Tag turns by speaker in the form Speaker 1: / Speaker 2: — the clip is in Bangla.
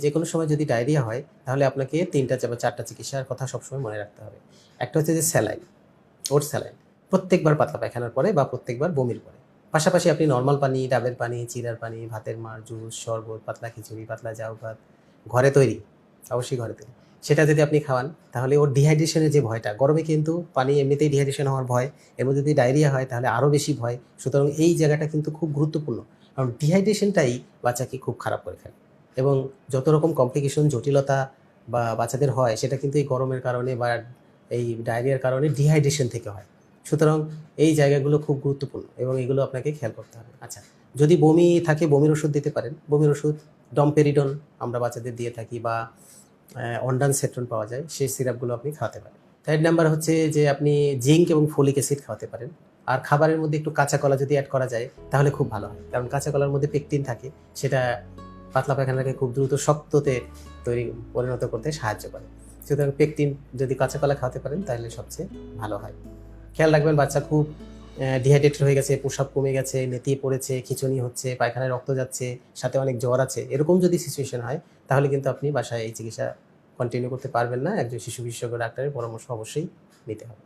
Speaker 1: যে কোনো সময় যদি ডায়রিয়া হয়, তাহলে আপনাকে তিনটা বা চারটা চিকিৎসার কথা সবসময় মনে রাখতে হবে। একটা হচ্ছে যে স্যালাইন ওর স্যালাইন। প্রত্যেকবার পাতলা পায়খানার পরে বা প্রত্যেকবার বমির পরে। পাশাপাশি আপনি নর্মাল পানি, ডাবের পানি, চিরার পানি, ভাতের মার, জুস, শরবত, পাতলা খিচুড়ি, পাতলা জাউ ভাত, ঘরে তৈরি, অবশ্যই ঘরে তৈরি। সেটা যদি আপনি খাওয়ান, তাহলে ওর ডিহাইড্রেশনের যে ভয়টা, গরমে কিন্তু পানি এমনিতেই ডিহাইড্রেশন হওয়ার ভয় মধ্যে যদি ডায়রিয়া হয়, তাহলে আরও বেশি ভয়। সুতরাং এই জায়গাটা কিন্তু খুব গুরুত্বপূর্ণ। কারণ ডিহাইড্রেশনটাই বাচ্চাকে খুব খারাপ করে ফেলে। এবং যত রকম কমপ্লিকেশন জটিলতা বা বাচ্চাদের হয়, সেটা কিন্তু এই গরমের কারণে বা এই ডায়রিয়ার কারণে ডিহাইড্রেশন থেকে হয়। সুতরাং এই জায়গাগুলো খুব গুরুত্বপূর্ণ এবং এগুলো আপনাকে খেয়াল করতে হবে। আচ্ছা যদি বমি থাকে, বমির ওষুধ দিতে পারেন। বমির ওষুধ ডমপেরিডন আমরা বাচ্চাদের দিয়ে থাকি বা অন্ডান সেট্রন পাওয়া যায়, সেই সিরাপগুলো আপনি খাওয়াতে পারেন। থার্ড নাম্বার হচ্ছে যে আপনি জিঙ্ক এবং ফোলিক অ্যাসিড খাওয়াতে পারেন। আর খাবারের মধ্যে একটু কাঁচা কলা যদি অ্যাড করা যায়, তাহলে খুব ভালো হয়। কারণ কাঁচা কলার মধ্যে পেকটিন থাকে, সেটা পাতলা পায়খানাকে খুব দ্রুত শক্ততে তৈরি, পরিণত করতে সাহায্য করে। সুতরাং পেকটিন যদি কাঁচা কলা খাওয়াতে পারেন, তাহলে সবচেয়ে ভালো হয়। খেয়াল রাখবেন, বাচ্চা খুব ডিহাইড্রেটেড হয়ে গেছে, প্রসাব কমে গেছে, নেতিয়ে পড়েছে, খিচুনি হচ্ছে, পায়খানায় রক্ত যাচ্ছে, সাথে অনেক জ্বর আছে, এরকম যদি সিচুয়েশন হয়, তাহলে কিন্তু আপনি বাসায় এই চিকিৎসা কন্টিনিউ করতে পারবেন না। একজন শিশু বিশেষজ্ঞ ডাক্তারের পরামর্শ অবশ্যই নিতে হবে।